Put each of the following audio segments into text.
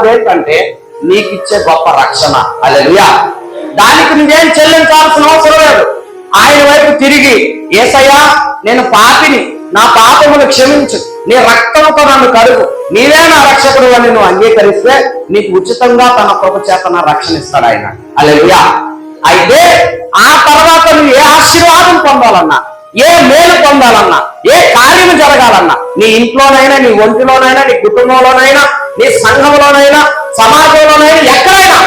ఉన్నది నీకు ఇచ్చే గొప్ప రక్షణ. అలెలుయా దానికి నువ్వేం చెల్లించాల్సిన అవసరం లేదు. ఆయన వైపు తిరిగి ఏసయ్యా నేను పాపిని నా పాపమును క్షమించు. నీ రక్తంతో నన్ను కడుగు. నీవే నా రక్షకుడు అని నువ్వు అంగీకరిస్తే నీకు ఉచితంగా తన కృప చేత నా రక్షణ ఇస్తాడు ఆయన. అలెలుయా అయితే ఆ తర్వాత నువ్వు ఏ ఆశీర్వాదం పొందాలన్నా ఏ మేలు పొందాలన్నా ఏ కార్యము జరగాలన్నా నీ ఇంట్లోనైనా నీ ఒంటిలోనైనా నీ కుటుంబంలోనైనా నీ సంఘంలోనైనా సమాజంలోనైనా ఎక్కడైనా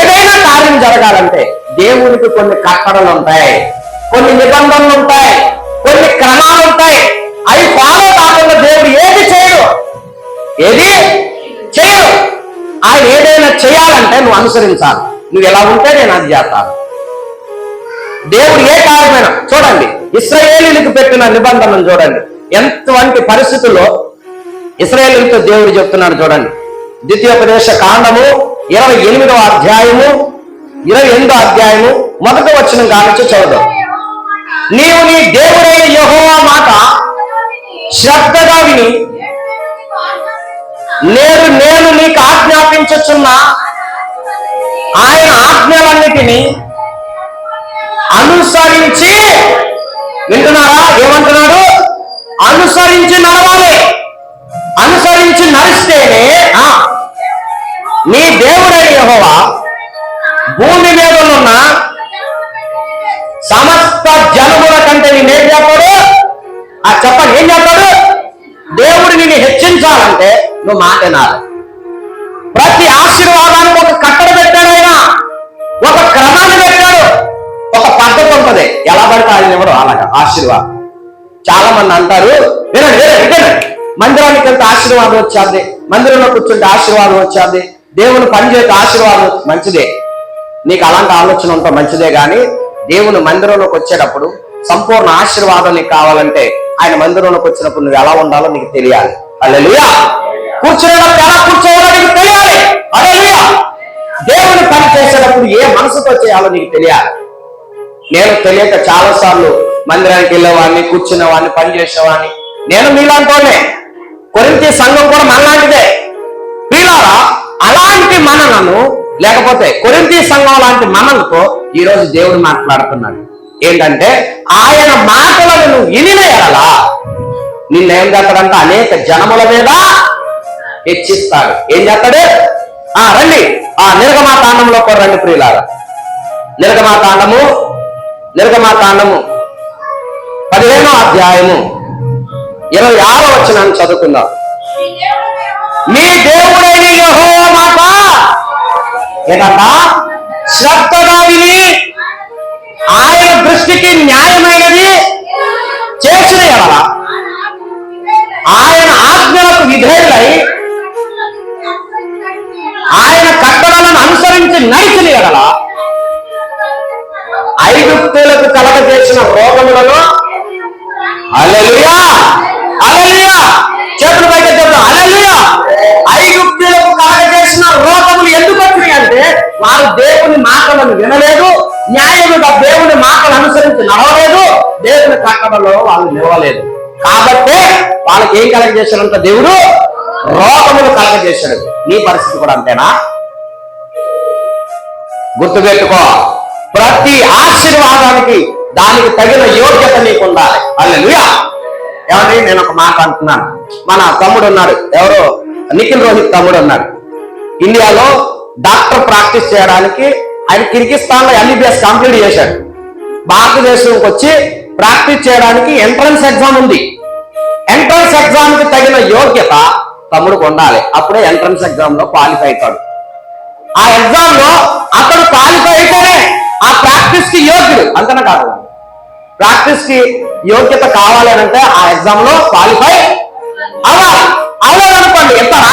ఏదైనా కార్యం జరగాలంటే దేవునికి కొన్ని కట్టడలు ఉంటాయి కొన్ని నిబంధనలు ఉంటాయి కొన్ని క్రమాలు ఉంటాయి. అవి ఫాలో కాకుండా దేవుడు ఏది చేయడు? ఏది చేయడు. ఆయన ఏదైనా చేయాలంటే నువ్వు అనుసరించాలి. నువ్వు ఎలా ఉంటే నేను అది చేస్తాను. దేవుడు ఏ కారణమైనా చూడండి ఇస్రాయేలీలకు పెట్టిన నిబంధనలు చూడండి. ఎంతవంటి పరిస్థితుల్లో ఇస్రాయేలీలతో దేవుడు చెప్తున్నాడు చూడండి. ద్వితీయోపదేశ కాండము ఇరవై ఎనిమిదవ అధ్యాయము ఇరవై ఎనిమిదో అధ్యాయము మొదటి వచ్చిన కానించి చదువు నీవు నీ దేవుడైన యహోవా మాట శ్రద్ధగా విని నేను నేను నీకు ఆజ్ఞాపించుచున్న ఆయన ఆజ్ఞలన్నిటినీ అనుసరించి వింటున్నారా? ఏమంటున్నాడు? అనుసరించి నడవాలి. అనుసరించి నడిస్తేనే ఆ, నీ దేవుడైన యహోవా భూమి మీద ఉన్న సమస్త జనముల కంటే నేనేం చేస్తాడు. ఆ చెప్పండి ఏం చేస్తాడు? దేవుడు నిన్ను హెచ్చించాలంటే నువ్వు మాట వినాలి. ప్రతి ఆశీర్వాదానికి ఒక కట్టడ పెట్టాడు ఆయన. ఒక క్రమాన్ని పెట్టాడు. ఒక పద్ధతి ఉంటుంది. ఎలా పడితే ఆయన ఎవరు అలాగా ఆశీర్వాదం. చాలా మంది అంటారు వినండి వినండి వినండి. మందిరానికి వెళ్తే ఆశీర్వాదం వచ్చేది. మందిరంలో కూర్చుంటే ఆశీర్వాదం వచ్చేది. దేవుని పనిచేస్తే ఆశీర్వాదం మంచిదే. నీకు అలాంటి ఆలోచన ఉంటా మంచిదే కానీ దేవుని మందిరంలోకి వచ్చేటప్పుడు సంపూర్ణ ఆశీర్వాదం నీకు కావాలంటే ఆయన మందిరంలోకి వచ్చినప్పుడు నువ్వు ఎలా ఉండాలో నీకు తెలియాలి. అల్లెలుయా కూర్చునేటప్పుడు ఎలా కూర్చోవాలో నీకు తెలియాలి. అల్లెలుయా దేవుని పని చేసేటప్పుడు ఏ మనసుతో చేయాలో నీకు తెలియాలి. నేను తెలియక చాలా సార్లు మందిరానికి వెళ్ళేవాడిని కూర్చునేవాడిని పని చేసేవాడిని. నేను మీలాంటోనే కొరింతి సంఘం కూడా మనలాంటిదే. వీళ్ళారా అలాంటి మనలను లేకపోతే కొరింతి సంఘం లాంటి మనలతో ఈరోజు దేవుడు మాట్లాడుతున్నాడు. ఏంటంటే ఆయన మాటలను నువ్వు వినిన నిన్నేం చేస్తాడంటే? అనేక జనముల మీద హెచ్చిస్తాడు. ఏం చేస్తాడు? ఆ రండి. ఆ నిర్గమాకాండంలో కూడా రండి ప్రియులారా. నిర్గమాకాండము నిర్గమాకాండము పదిహేనో అధ్యాయము. ఇరవై ఆరో వచ్చినాన్ని చదువుకుందాం. మీ దేవుడైన యహో మాట ఏంటంట? శ్రద్ధగా విని ఆయన దృష్టికి న్యాయమైనది చేసిన ఎడల ఆయన ఆజ్ఞలకు విధేయులై ఆయన కట్టడలను అనుసరించి నడిచిన ఎడల ఐగుప్తులకు కలగజేసిన రోగములను అలెలుయా అలెలుయా! చేతులు పైకి చెప్తాం అలెలుయా! ఐగుప్తులకు కలగజేసిన రోగములు ఎందుకు వచ్చినాయి అంటే వారు దేవుని మాటలను వినలేదు న్యాయముగా దేవుని మాటలు అనుసరించి నడవలేదు దేవుని కట్టడలో వాళ్ళు నిలవలేదు. కాబట్టి వాళ్ళకి ఏం కలగజేశాడంట దేవుడు? రోగములు కలగజేశాడు నీ పరిస్థితి కూడా అంతేనా? గుర్తుపెట్టుకో ప్రతి ఆశీర్వాదానికి దానికి తగిన యోగ్యత నీకు ఉండాలి అల్లెలుయా ఏమని నేను ఒక మాట అంటున్నాను. మన తమ్ముడు ఉన్నాడు. ఎవరు? నిఖిల్ రోహిత్ తమ్ముడు ఉన్నాడు. ఇండియాలో డాక్టర్ ప్రాక్టీస్ చేయడానికి ఆయన కిర్గిస్తాన్లో ఎంబీబీఎస్ కంప్లీట్ చేశాడు. భారతదేశంకి వచ్చి ప్రాక్టీస్ చేయడానికి ఎంట్రన్స్ ఎగ్జామ్ ఉంది. ఎంట్రన్స్ ఎగ్జామ్కి తగిన యోగ్యత తమ్ముడికి ఉండాలి అప్పుడే ఎంట్రన్స్ ఎగ్జామ్లో క్వాలిఫై అవుతాడు. ఆ ఎగ్జామ్లో అతడు క్వాలిఫై అయితేనే ఆ ప్రాక్టీస్కి యోగ్యుడు. అంతనే కాదు? ప్రాక్టీస్కి యోగ్యత కావాలి అంటే ఆ ఎగ్జామ్లో క్వాలిఫై అవ్వాలి. అవ్వాలనుకోండి ఎంతనా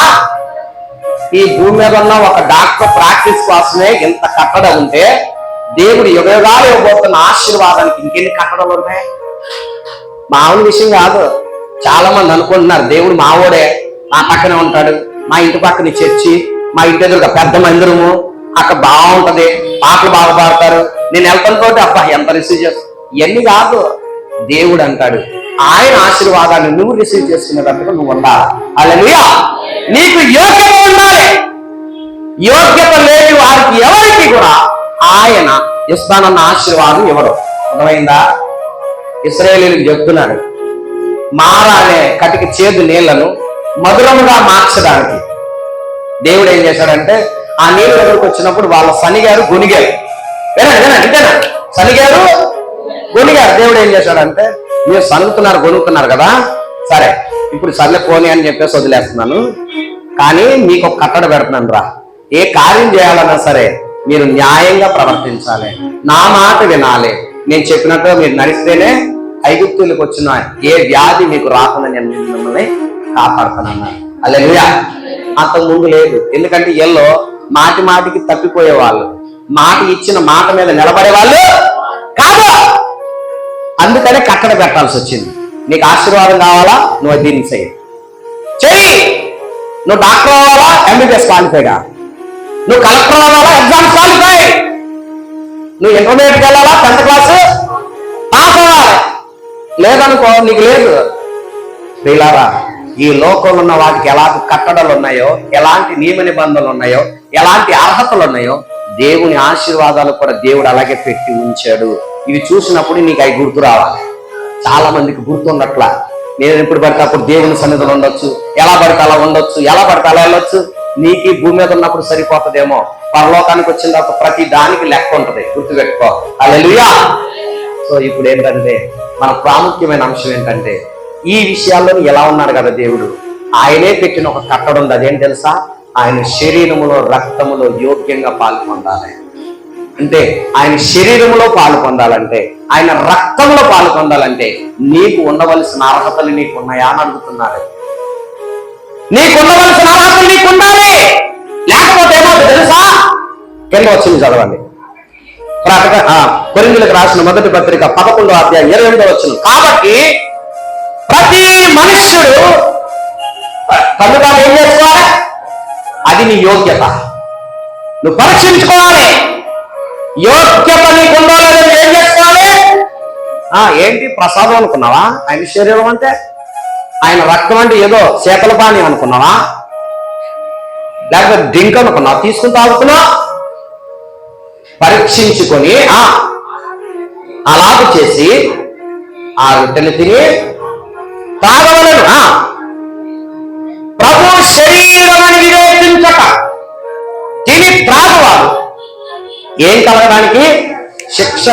ఈ భూమి మీద ఉన్న ఒక డాక్టర్ ప్రాక్టీస్ కోసమే ఇంత కట్టడ ఉంటే దేవుడు యుగయుగాలు ఇవ్వబోతున్న ఆశీర్వాదానికి ఇంకెన్ని కట్టడలు ఉన్నాయి? మామూలు విషయం కాదు. చాలా మంది అనుకుంటున్నారు దేవుడు మావోడే మా పక్కనే ఉంటాడు మా ఇంటి పక్కన చర్చి మా ఇంటి ఎదురుగా పెద్ద మందిరము అక్కడ బాగుంటది పాటలు బాగా పాడతారు నేను వెళ్తాను తోటి అబ్బా ఎంత రిసీవ్ చేస్తాను ఇవన్నీ కాదు. దేవుడు అంటాడు ఆయన ఆశీర్వాదాన్ని నువ్వు రిసీవ్ చేసుకునేటట్టుగా నువ్వు ఉండాలి. అలా నీకు యోగ్యత ఉండాలి. యోగ్యత లేని వారికి ఎవరికి కూడా ఆయన ఇస్తానన్న ఆశీర్వాదం ఇవ్వడు. అర్థమైందా? ఇస్రాయేలీలకు చెప్తున్నాడు మార అనే కటికి చేదు నీళ్ళను మధురముగా మార్చడానికి. దేవుడు ఏం చేశాడంటే ఆ నీళ్ళ దగ్గరకు వచ్చినప్పుడు వాళ్ళ శనిగారు గొనిగారు. వినండి వినండి ఇంతేనా శనిగారు గొనిగారు. దేవుడు ఏం చేశాడంటే మీరు సన్నుతున్నారు గొనుక్కున్నారు కదా సరే ఇప్పుడు సర్లే పోనీ అని చెప్పేసి వదిలేస్తున్నాను. కానీ మీకు ఒక కట్టడ పెడుతున్నాను రా. ఏ కార్యం చేయాలన్నా సరే మీరు న్యాయంగా ప్రవర్తించాలి. నా మాట వినాలి. నేను చెప్పినట్టు మీరు నడిస్తేనే ఐగుప్తులకు వచ్చిన ఏ వ్యాధి మీకు రాకుండా నేను మిమ్మల్ని కాపాడుతానన్నాను అల్లెలుయా అంతకు ముందు లేదు. ఎందుకంటే ఎల్లో మాటి మాటికి తప్పిపోయే వాళ్ళు మాట ఇచ్చిన మాట మీద నిలబడే వాళ్ళు కాదు. అక్కడ పెట్టాల్సి వచ్చింది. నీకు ఆశీర్వాదం కావాలా? నువ్వు దీన్ని చేయి చెయ్యి! నువ్వు డాక్టర్ అవ్వాలా? ఎంబీబీఎస్ క్వాలిఫైడా నువ్వు కలెక్టర్ అవ్వాలా? ఎగ్జామ్ క్వాలిఫై నువ్వు ఇంటర్మీడియట్కి వెళ్ళాలా? Tenth class? పాస్ అవ్వాలి. లేదనుకో నీకు లేదు. ప్రియులారా ఈ లోకంలో ఉన్న వాటికి ఎలాంటి కట్టడలు ఉన్నాయో ఎలాంటి నియమ నిబంధనలు ఉన్నాయో ఎలాంటి అర్హతలు ఉన్నాయో దేవుని ఆశీర్వాదాలు కూడా దేవుడు అలాగే పెట్టి ఉంచాడు. ఇవి చూసినప్పుడు నీకు అవి గుర్తు రావాలి. చాలా మందికి గుర్తున్నట్ల నేను ఎప్పుడు పడితే అప్పుడు దేవుని సన్నిధిలో ఉండొచ్చు. ఎలా పడితే అలా ఉండొచ్చు. ఎలా పడితే అలా వెళ్ళొచ్చు. నీకు భూమి మీద ఉన్నప్పుడు సరిపోతుందేమో. పరలోకానికి వచ్చిన తర్వాత ప్రతి దానికి లెక్క ఉంటుంది. గుర్తుపెట్టుకో. అలా సో ఇప్పుడు ఏంటంటే మన ప్రాముఖ్యమైన అంశం ఏంటంటే ఈ విషయాల్లో ఎలా ఉన్నాడు కదా దేవుడు? ఆయనే పెట్టిన ఒక కట్టడ ఉంది అదేం తెలుసా? ఆయన శరీరములో రక్తములో యోగ్యంగా పాల్పొందాలి అంటే ఆయన శరీరములో పాలు పొందాలంటే ఆయన రక్తంలో పాలు నీకు ఉండవలసిన అర్హతలు నీకు ఉన్నాయా అని అడుగుతున్నాడు నీకు ఉండవలసిన అర్హతలు నీకు ఉండాలి లేకపోతే ఏమో తెలుసా? కింద వచ్చింది చదవండి. కొరిందులకు రాసిన మొదటి పత్రిక పదకొండో అధ్యాయం ఇరవై ఎనిమిదో వచ్చింది కాబట్టి ప్రతి మనుష్యుడు కనుక ఏం చేసుకోవాలి? అది నీ యోగ్యత. నువ్వు పరీక్షించుకోవాలి. యోగ్యత నీకుందో ఆ ఏంటి? ప్రసాదం అనుకున్నావా? ఆయన శరీరం అంటే? ఆయన రక్తం అంటే ఏదో శీతల పానీయం అనుకున్నావా? లేకపోతే డ్రింక్ అనుకున్నావా? తీసుకుని తాగుతున్నా? పరీక్షించుకొని ఆ అలాగ చేసి ఆ రొట్టెలు తిని తాగవలను ఆ. ప్రభు శరీరం అని వివేచించక తిని త్రాగువారు ఏం కలగడానికి? శిక్ష